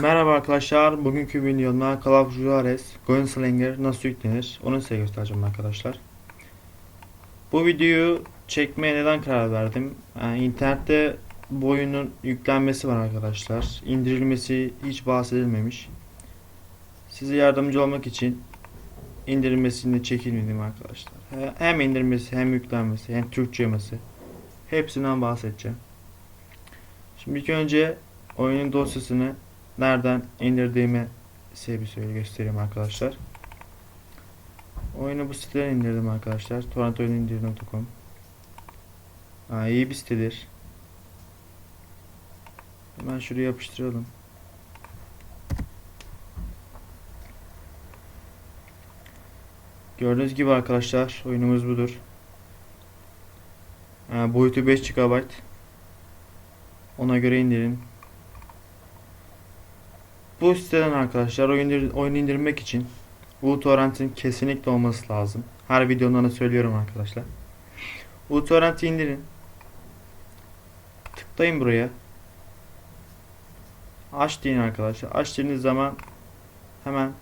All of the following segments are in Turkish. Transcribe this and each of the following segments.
Merhaba arkadaşlar. Bugünkü videomda Call of Juarez Gunslinger nasıl yüklenir onu size göstereceğim arkadaşlar. Bu videoyu çekmeye neden karar verdim? Yani internette bu oyunun yüklenmesi var arkadaşlar. İndirilmesi hiç bahsedilmemiş. Size yardımcı olmak için indirilmesini çekilmedim arkadaşlar. Hem indirmesi hem yüklenmesi hem Türkçemesi hepsinden bahsedeceğim. Şimdi ilk önce oyunun dosyasını nereden indirdiğimi size bir söyle göstereyim arkadaşlar. Oyunu bu siteden indirdim arkadaşlar. torrentoyunuindir.com Aa, iyi bir sitedir. Hemen şuraya yapıştıralım. Gördüğünüz gibi arkadaşlar oyunumuz budur. Aa, boyutu 5 GB. Ona göre indirin. Bu siteden arkadaşlar oyun, indir, oyun indirmek için uTorrent'in kesinlikle olması lazım. Her videomda da söylüyorum arkadaşlar. uTorrent'i indirin. Tıklayın buraya. Aç deyin arkadaşlar. Aç zaman hemen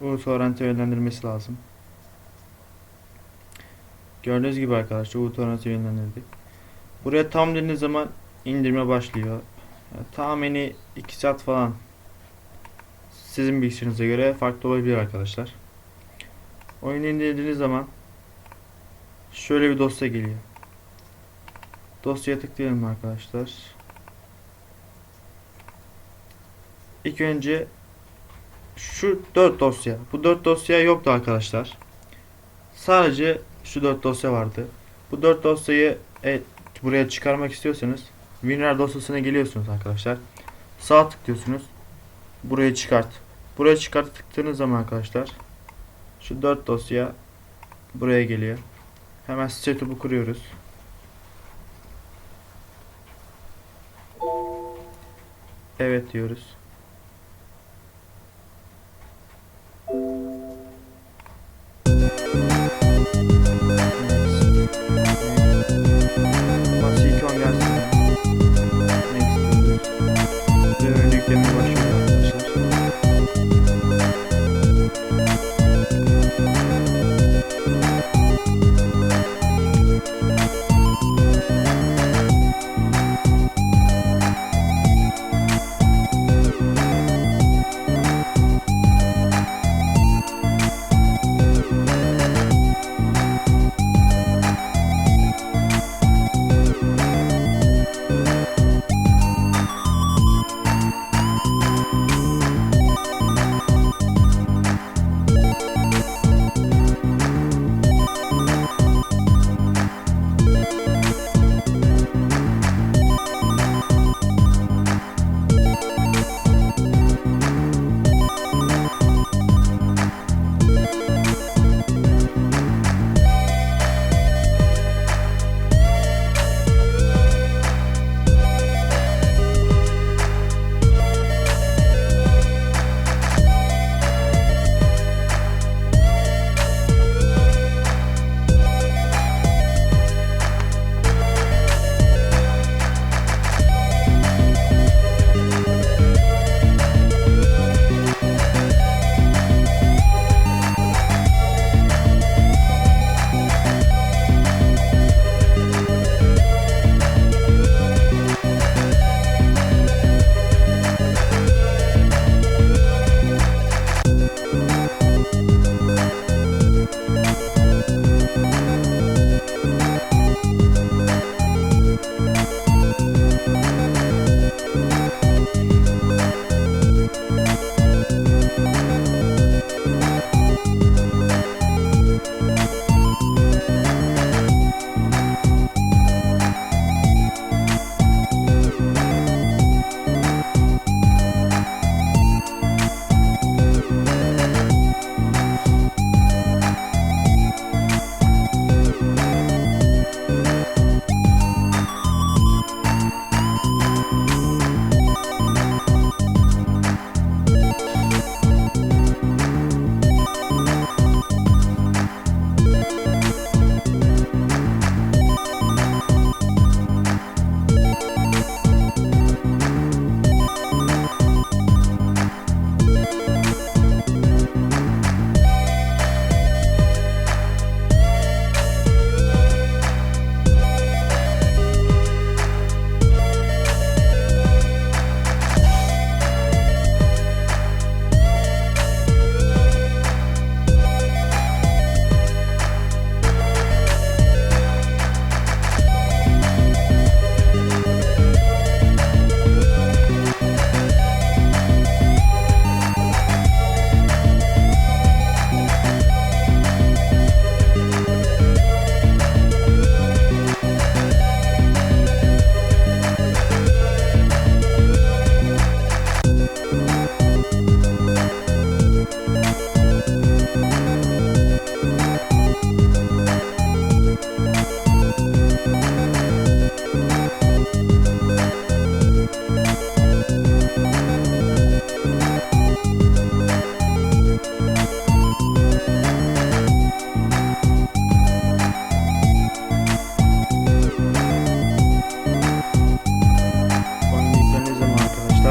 uTorrent'e yönlendirmesi lazım. Gördüğünüz gibi arkadaşlar uTorrent'e yönlendirdik. Buraya tam dediğiniz zaman indirme başlıyor. Tahmini 2 saat falan sizin bilgisayarınıza göre farklı olabilir arkadaşlar. Oyunu indirdiğiniz zaman şöyle bir dosya geliyor. Dosyaya tıklayalım arkadaşlar. İlk önce şu 4 dosya. Bu 4 dosya yoktu arkadaşlar. Sadece şu 4 dosya vardı. Bu 4 dosyayı e, buraya çıkarmak istiyorsanız WinRAR dosyasına geliyorsunuz arkadaşlar. Sağ tıklıyorsunuz. Buraya çıkart. Buraya çıkart tıktığınız zaman arkadaşlar şu 4 dosya buraya geliyor. Hemen setup'u kuruyoruz. Evet diyoruz.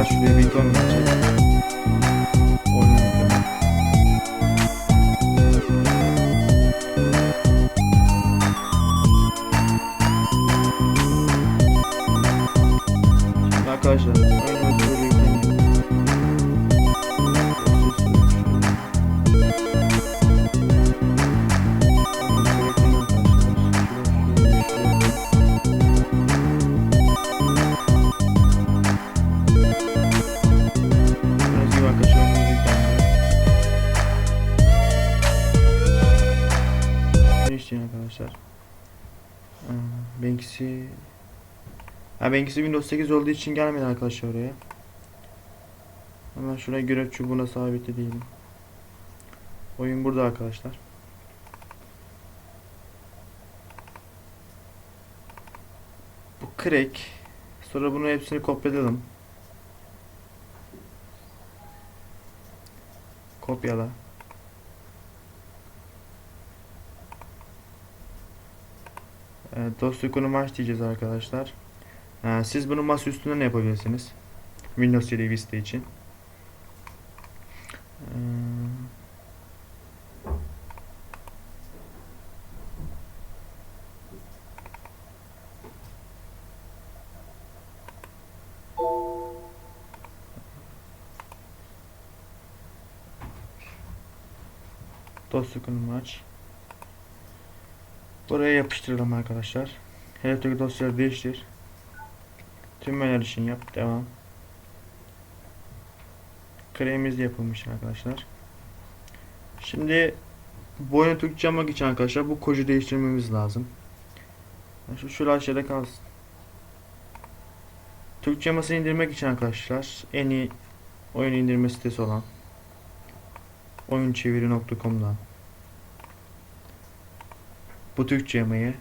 Şuraya bir. Değiştirin arkadaşlar. Ee, Benimkisi Ha benimkisi Windows 8 olduğu için gelmedi arkadaşlar oraya. Hemen şuraya görev çubuğuna sabitleyelim. Oyun burada arkadaşlar. Bu crack. Sonra bunu hepsini kopyalayalım. Kopyala. Evet, dosya konumu aç diyeceğiz arkadaşlar. Ee, siz bunu masa üstünden de yapabilirsiniz. Windows 7 Vista için. Ee, Dosya konumu aç. Buraya yapıştıralım arkadaşlar. Elektrik dosyaları değiştir. Tüm menüler için yap. Devam. Kremimiz yapılmış arkadaşlar. Şimdi bu oyunu Türkçe yapmak için arkadaşlar bu kodu değiştirmemiz lazım. Şu şurada aşağıda kalsın. Türkçe yamasını indirmek için arkadaşlar en iyi oyun indirme sitesi olan oyunçeviri.com'dan bu Türkçe yamayı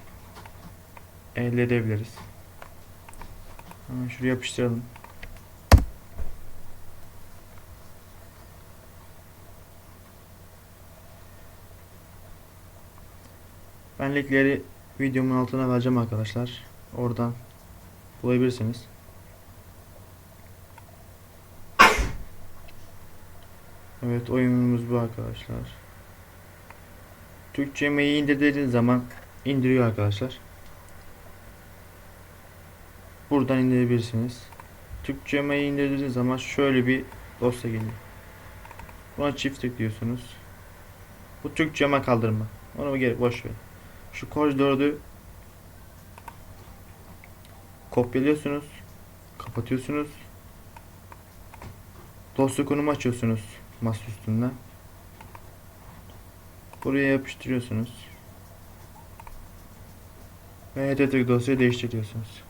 elde edebiliriz. Hemen şuraya yapıştıralım. Ben linkleri videomun altına vereceğim arkadaşlar. Oradan bulabilirsiniz. Evet oyunumuz bu arkadaşlar. Türkçe yemeği indirdiğiniz zaman indiriyor arkadaşlar. Buradan indirebilirsiniz. Türkçe yemeği indirdiğiniz zaman şöyle bir dosya geliyor. Buna çift tıklıyorsunuz. Bu Türkçe yama kaldırma. Onu geri boş ver. Şu Koj 4'ü kopyalıyorsunuz. Kapatıyorsunuz. Dosya konumu açıyorsunuz masa üstünden. Buraya yapıştırıyorsunuz. Ve HTTP dosyayı değiştiriyorsunuz.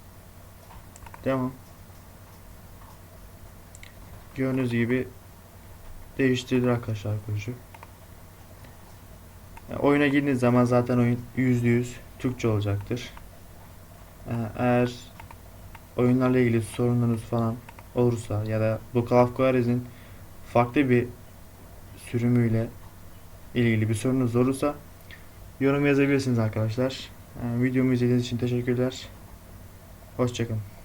Devam. Gördüğünüz gibi değiştirdi arkadaşlar koşu. Yani oyuna girdiğiniz zaman zaten oyun %100 Türkçe olacaktır. Ee, Eğer oyunlarla ilgili sorunlarınız falan olursa ya da bu Call of Juarez'in farklı bir sürümüyle ilgili bir sorunuz olursa yorum yazabilirsiniz arkadaşlar. Yani videomu izlediğiniz için teşekkürler. Hoşçakalın.